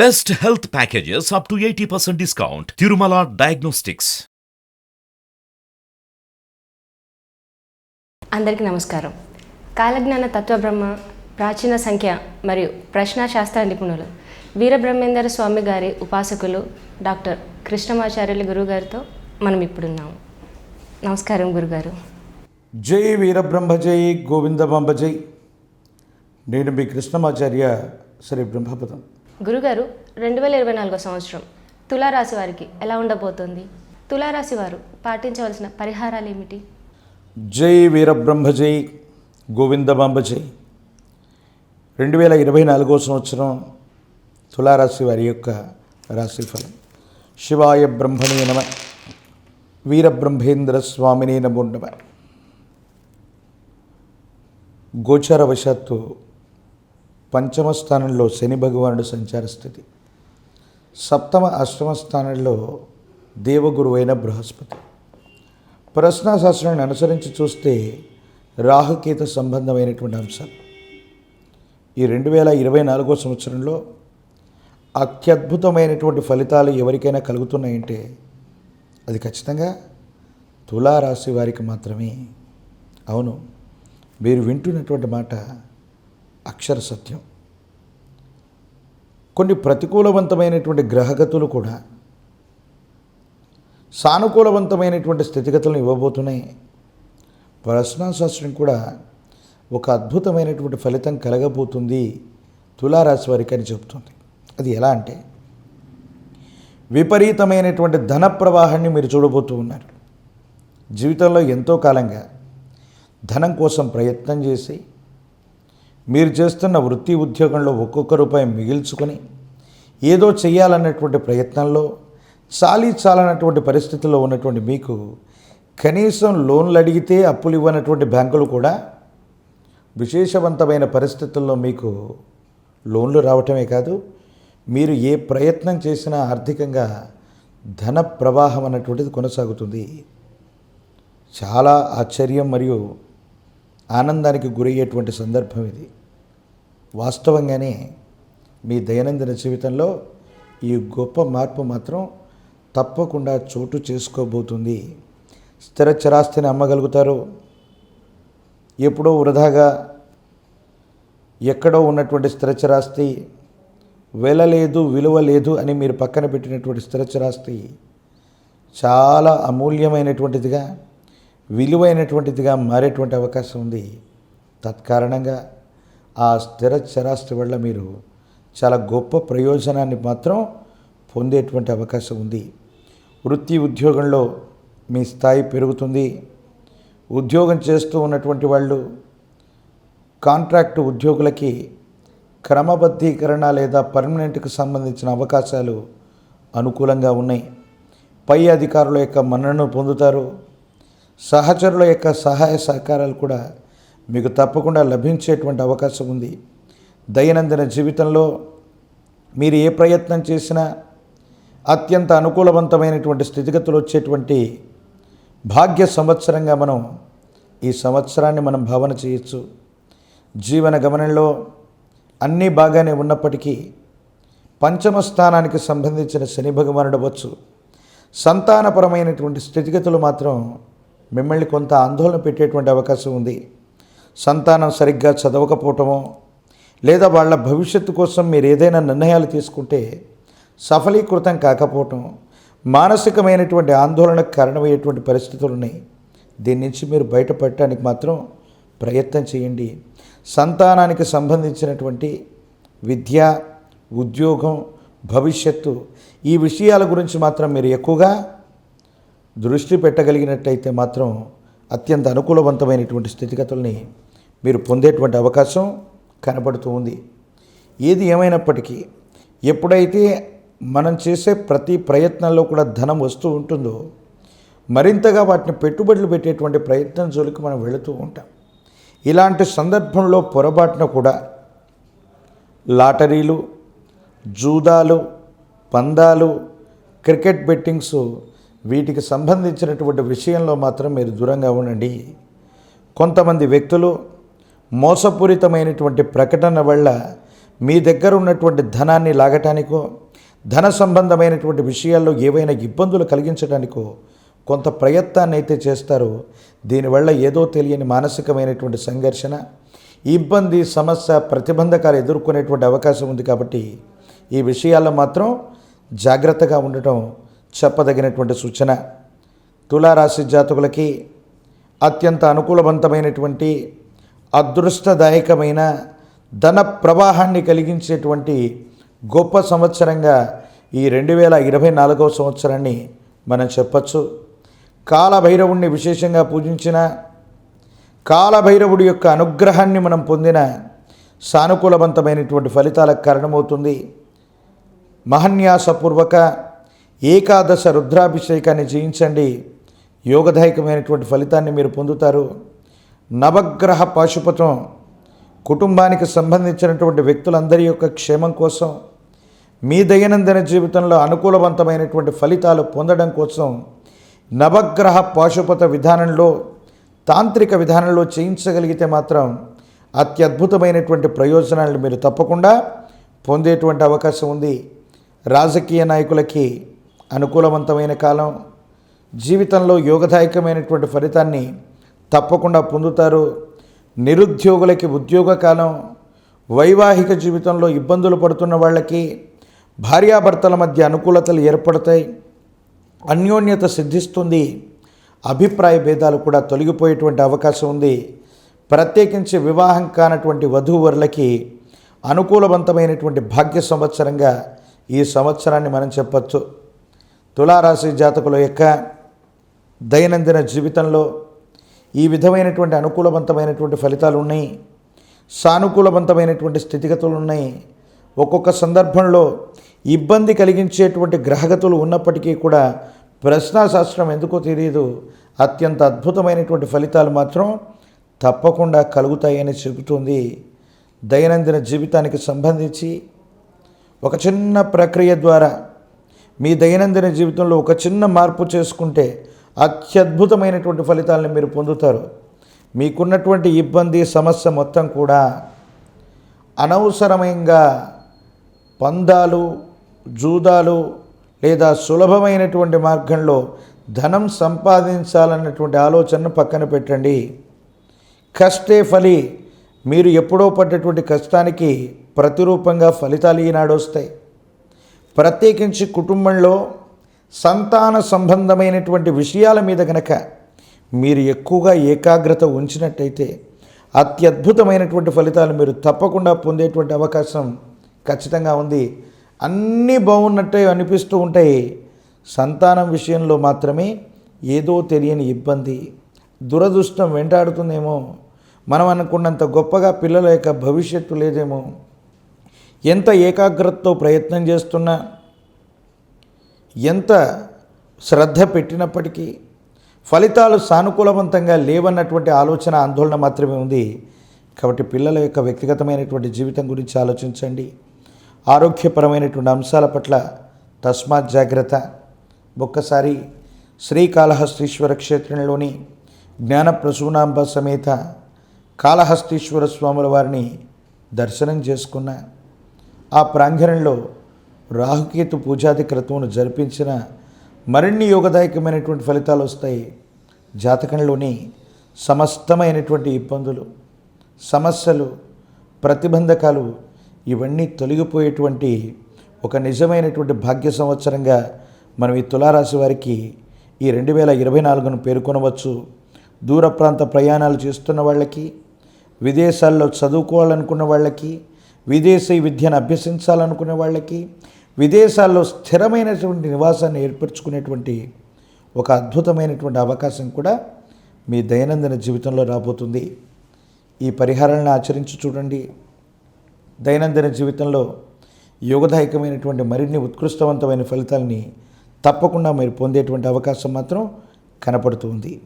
Best health packages up to 80% discount. Tirumala Diagnostics. అందరికీ నమస్కారం. కాలజ్ఞాన తత్వబ్రహ్మ ప్రాచీన సంఖ్య మరియు ప్రశ్నాశాస్త్ర నిపుణులు వీరబ్రహ్మేందర స్వామి గారి ఉపాసకులు డాక్టర్ కృష్ణమాచార్యులు గురుగారితో మనం ఇప్పుడున్నాము నమస్కారం గురుగారు. జై వీరబ్రహ్మ జై గోవిందమాంబ జై. నేను మీ కృష్ణమాచార్య శ్రీ బ్రహ్మపదం. గురుగారు రెండు వేల ఇరవై నాలుగో సంవత్సరం తులారాశి వారికి ఎలా ఉండబోతుంది? తులారాశి వారు పాటించవలసిన పరిహారాలు ఏమిటి? జై వీరబ్రహ్మ జై గోవిందమాంబ జై. రెండు వేల ఇరవై నాలుగో సంవత్సరం తులారాశి వారి యొక్క రాశిఫలం శివాయ బ్రహ్మణే నమ వీరబ్రహ్మేంద్ర స్వామినే నమో నమ. గోచారవశాత్తు పంచమ స్థానంలో శని భగవానుడు సంచార స్థితి. సప్తమ అష్టమ స్థానంలో దేవగురు అయిన బృహస్పతి. ప్రశ్నాశాస్త్రాన్ని అనుసరించి చూస్తే రాహుకేత సంబంధమైనటువంటి అంశాలు. ఈ రెండు వేల ఇరవై నాలుగో సంవత్సరంలో అత్యద్భుతమైనటువంటి ఫలితాలు ఎవరికైనా కలుగుతున్నాయంటే అది ఖచ్చితంగా తులారాశి వారికి మాత్రమే. అవును మీరు వింటున్నటువంటి మాట అక్షర సత్యం. కొన్ని ప్రతికూలవంతమైనటువంటి గ్రహగతులు కూడా సానుకూలవంతమైనటువంటి స్థితిగతులను ఇవ్వబోతున్నాయి. ప్రశ్నాశాస్త్రం కూడా ఒక అద్భుతమైనటువంటి ఫలితం కలగబోతుంది తులారాశి వారికి అని చెబుతుంది. అది ఎలా అంటే విపరీతమైనటువంటి ధన ప్రవాహాన్ని మీరు చూడబోతూ ఉన్నారు. జీవితంలో ఎంతో కాలంగా ధనం కోసం ప్రయత్నం చేసి మీరు చేస్తున్న వృత్తి ఉద్యోగంలో ఒక్కొక్క రూపాయి మిగిల్చుకొని ఏదో చేయాలన్నటువంటి ప్రయత్నంలో చాలీ చాలనటువంటి పరిస్థితుల్లో ఉన్నటువంటి మీకు కనీసం లోన్లు అడిగితే అప్పులు ఇవ్వనటువంటి బ్యాంకులు కూడా విశేషవంతమైన పరిస్థితుల్లో మీకు లోన్లు రావటమే కాదు మీరు ఏ ప్రయత్నం చేసినా ఆర్థికంగా ధన ప్రవాహం అన్నటువంటిది కొనసాగుతుంది. చాలా ఆశ్చర్యం మరియు ఆనందానికి గురయ్యేటువంటి సందర్భం ఇది. వాస్తవంగానే మీ దైనందిన జీవితంలో ఈ గొప్ప మార్పు మాత్రం తప్పకుండా చోటు చేసుకోబోతుంది. స్థిర చరాస్తిని అమ్మగలుగుతారు. ఎప్పుడో వృధాగా ఎక్కడో ఉన్నటువంటి స్థిరచరాస్తి వెళ్ళలేదు విలువ లేదు అని మీరు పక్కన పెట్టినటువంటి స్థిరచరాస్తి చాలా అమూల్యమైనటువంటిదిగా విలువైనటువంటిదిగా మారేటువంటి అవకాశం ఉంది. తత్కారణంగా ఆ స్థిర చరాస్తి వల్ల మీరు చాలా గొప్ప ప్రయోజనాన్ని మాత్రం పొందేటువంటి అవకాశం ఉంది. వృత్తి ఉద్యోగంలో మీ స్థాయి పెరుగుతుంది. ఉద్యోగం చేస్తూ ఉన్నటువంటి వాళ్ళు కాంట్రాక్ట్ ఉద్యోగులకి క్రమబద్ధీకరణ లేదా పర్మనెంట్కి సంబంధించిన అవకాశాలు అనుకూలంగా ఉన్నాయి. పై అధికారుల యొక్క మన్ననను పొందుతారు. సహచరుల యొక్క సహాయ సహకారాలు కూడా మీకు తప్పకుండా లభించేటువంటి అవకాశం ఉంది. దైనందిన జీవితంలో మీరు ఏ ప్రయత్నం చేసినా అత్యంత అనుకూలవంతమైనటువంటి స్థితిగతులు వచ్చేటువంటి భాగ్య సంవత్సరంగా మనం ఈ సంవత్సరాన్ని మనం భావన చేయొచ్చు. జీవన గమనంలో అన్నీ బాగానే ఉన్నప్పటికీ పంచమ స్థానానికి సంబంధించిన శని భగవానుడు అవ్వచ్చు. సంతానపరమైనటువంటి స్థితిగతులు మాత్రం మిమ్మల్ని కొంత ఆందోళన పెట్టేటువంటి అవకాశం ఉంది. సంతానం సరిగ్గా చదవకపోవటమో లేదా వాళ్ళ భవిష్యత్తు కోసం మీరు ఏదైనా నిర్ణయాలు తీసుకుంటే సఫలీకృతం కాకపోవటం మానసికమైనటువంటి ఆందోళనకు కారణమయ్యేటువంటి పరిస్థితులు ఉన్నాయి. దీని నుంచి మీరు బయటపడటానికి మాత్రం ప్రయత్నం చేయండి. సంతానానికి సంబంధించినటువంటి విద్య ఉద్యోగం భవిష్యత్తు ఈ విషయాల గురించి మాత్రం మీరు ఎక్కువగా దృష్టి పెట్టగలిగినట్టయితే మాత్రం అత్యంత అనుకూలవంతమైనటువంటి స్థితిగతుల్ని మీరు పొందేటువంటి అవకాశం కనబడుతూ ఉంది. ఏది ఏమైనప్పటికీ ఎప్పుడైతే మనం చేసే ప్రతి ప్రయత్నంలో కూడా ధనం వస్తూ ఉంటుందో మరింతగా వాటిని పెట్టుబడులు పెట్టేటువంటి ప్రయత్నం జోలికి మనం వెళుతూ ఉంటాం. ఇలాంటి సందర్భంలో పొరపాటున కూడా లాటరీలు జూదాలు పందాలు క్రికెట్ బెట్టింగ్స్ వీటికి సంబంధించినటువంటి విషయంలో మాత్రం మీరు దూరంగా ఉండండి. కొంతమంది వ్యక్తులు మోసపూరితమైనటువంటి ప్రకటన వల్ల మీ దగ్గర ఉన్నటువంటి ధనాన్ని లాగటానికో ధన సంబంధమైనటువంటి విషయాల్లో ఏవైనా ఇబ్బందులు కలిగించడానికో కొంత ప్రయత్నాన్ని అయితే చేస్తారు దీనివల్ల ఏదో తెలియని మానసికమైనటువంటి సంఘర్షణ ఇబ్బంది సమస్య ప్రతిబంధకాలు ఎదుర్కొనేటువంటి అవకాశం ఉంది కాబట్టి ఈ విషయాల్లో మాత్రం జాగ్రత్తగా ఉండటం చెప్పదగినటువంటి సూచన. తులారాశి జాతకులకి అత్యంత అనుకూలవంతమైనటువంటి అదృష్టదాయకమైన ధన ప్రవాహాన్ని కలిగించేటువంటి గొప్ప సంవత్సరంగా ఈ రెండు వేల ఇరవై నాలుగవ సంవత్సరాన్ని మనం చెప్పచ్చు. కాలభైరవుణ్ణి విశేషంగా పూజించిన కాలభైరవుడి యొక్క అనుగ్రహాన్ని మనం పొందిన సానుకూలవంతమైనటువంటి ఫలితాలకు కారణమవుతుంది. మహన్యాసపూర్వక ఏకాదశ రుద్రాభిషేకాన్ని చేయించండి యోగదాయకమైనటువంటి ఫలితాన్ని మీరు పొందుతారు. నవగ్రహ పాశుపతం కుటుంబానికి సంబంధించినటువంటి వ్యక్తులందరి యొక్క క్షేమం కోసం మీ దైనందిన జీవితంలో అనుకూలవంతమైనటువంటి ఫలితాలు పొందడం కోసం నవగ్రహ పాశుపత విధానంలో తాంత్రిక విధానంలో చేయించగలిగితే మాత్రం అత్యద్భుతమైనటువంటి ప్రయోజనాలను మీరు తప్పకుండా పొందేటువంటి అవకాశం ఉంది. రాజకీయ నాయకులకి అనుకూలవంతమైన కాలం. జీవితంలో యోగదాయకమైనటువంటి ఫలితాన్ని తప్పకుండా పొందుతారు. నిరుద్యోగులకి ఉద్యోగ కాలం వైవాహిక జీవితంలో ఇబ్బందులు పడుతున్న వాళ్ళకి భార్యాభర్తల మధ్య అనుకూలతలు ఏర్పడతాయి. అన్యోన్యత సిద్ధిస్తుంది. అభిప్రాయ భేదాలు కూడా తొలగిపోయేటువంటి అవకాశం ఉంది. ప్రత్యేకించి వివాహం కానటువంటి వధూవరులకి అనుకూలవంతమైనటువంటి భాగ్య సంవత్సరంగా ఈ సంవత్సరాన్ని మనం చెప్పచ్చు. తులారాశి జాతకుల యొక్క దైనందిన జీవితంలో ఈ విధమైనటువంటి అనుకూలవంతమైనటువంటి ఫలితాలు ఉన్నాయి. సానుకూలవంతమైనటువంటి స్థితిగతులు ఉన్నాయి. ఒక్కొక్క సందర్భంలో ఇబ్బంది కలిగించేటువంటి గ్రహగతులు ఉన్నప్పటికీ కూడా ప్రశ్నాశాస్త్రం ఎందుకో తెలియదు. అత్యంత అద్భుతమైనటువంటి ఫలితాలు మాత్రం తప్పకుండా కలుగుతాయని చెబుతుంది. దైనందిన జీవితానికి సంబంధించి ఒక చిన్న ప్రక్రియ ద్వారా మీ దైనందిన జీవితంలో ఒక చిన్న మార్పు చేసుకుంటే అత్యద్భుతమైనటువంటి ఫలితాలను మీరు పొందుతారు. మీకున్నటువంటి ఇబ్బంది సమస్య మొత్తం కూడా అనవసరమైనగా పందాలు జూదాలు లేదా సులభమైనటువంటి మార్గంలో ధనం సంపాదించాలన్నటువంటి ఆలోచనను పక్కన పెట్టండి. కష్టే ఫలి మీరు ఎప్పుడో పడ్డటువంటి కష్టానికి ప్రతిరూపంగా ఫలితాలు ఈనాడు వస్తాయి ప్రత్యేకించి కుటుంబంలో సంతాన సంబంధమైనటువంటి విషయాల మీద గనక మీరు ఎక్కువగా ఏకాగ్రత ఉంచినట్టయితే అత్యద్భుతమైనటువంటి ఫలితాలు మీరు తప్పకుండా పొందేటువంటి అవకాశం ఖచ్చితంగా ఉంది. అన్నీ బాగున్నట్టే అనిపిస్తూ ఉంటాయి. సంతానం విషయంలో మాత్రమే ఏదో తెలియని ఇబ్బంది దురదృష్టం వెంటాడుతుందేమో. మనం అనుకున్నంత గొప్పగా పిల్లల యొక్క భవిష్యత్తు లేదేమో. ఎంత ఏకాగ్రతతో ప్రయత్నం చేస్తున్నా ఎంత శ్రద్ధ పెట్టినప్పటికీ ఫలితాలు సానుకూలవంతంగా లేవన్నటువంటి ఆలోచన ఆందోళన మాత్రమే ఉంది. కాబట్టి పిల్లల యొక్క వ్యక్తిగతమైనటువంటి జీవితం గురించి ఆలోచించండి. ఆరోగ్యపరమైనటువంటి అంశాల పట్ల తస్మాత్ జాగ్రత్త. ఒక్కసారి శ్రీకాళహస్తీశ్వర క్షేత్రంలోని జ్ఞానప్రసూనాంబ సమేత కాళహస్తీశ్వర స్వాముల వారిని దర్శనం చేసుకున్న ఆ ప్రాంగణంలో రాహుకేతు పూజాది క్రతువును జరిపించిన మరిన్ని యోగదాయకమైనటువంటి ఫలితాలు వస్తాయి. జాతకంలోని సమస్తమైనటువంటి ఇబ్బందులు సమస్యలు ప్రతిబంధకాలు ఇవన్నీ తొలగిపోయేటువంటి ఒక నిజమైనటువంటి భాగ్య సంవత్సరంగా మనం ఈ తులారాశి వారికి ఈ రెండు వేల ఇరవై నాలుగును పేర్కొనవచ్చు. దూర ప్రాంత ప్రయాణాలు చేస్తున్న వాళ్ళకి విదేశాల్లో చదువుకోవాలనుకున్న వాళ్ళకి విదేశీ విద్యను అభ్యసించాలనుకునే వాళ్ళకి విదేశాల్లో స్థిరమైనటువంటి నివాసాన్ని ఏర్పరచుకునేటువంటి ఒక అద్భుతమైనటువంటి అవకాశం కూడా మీ దైనందిన జీవితంలో రాబోతుంది. ఈ పరిహారాలను ఆచరించి చూడండి. దైనందిన జీవితంలో యోగదాయకమైనటువంటి మరిన్ని ఉత్కృష్టవంతమైన ఫలితాలని తప్పకుండా మీరు పొందేటువంటి అవకాశం మాత్రం కనపడుతుంది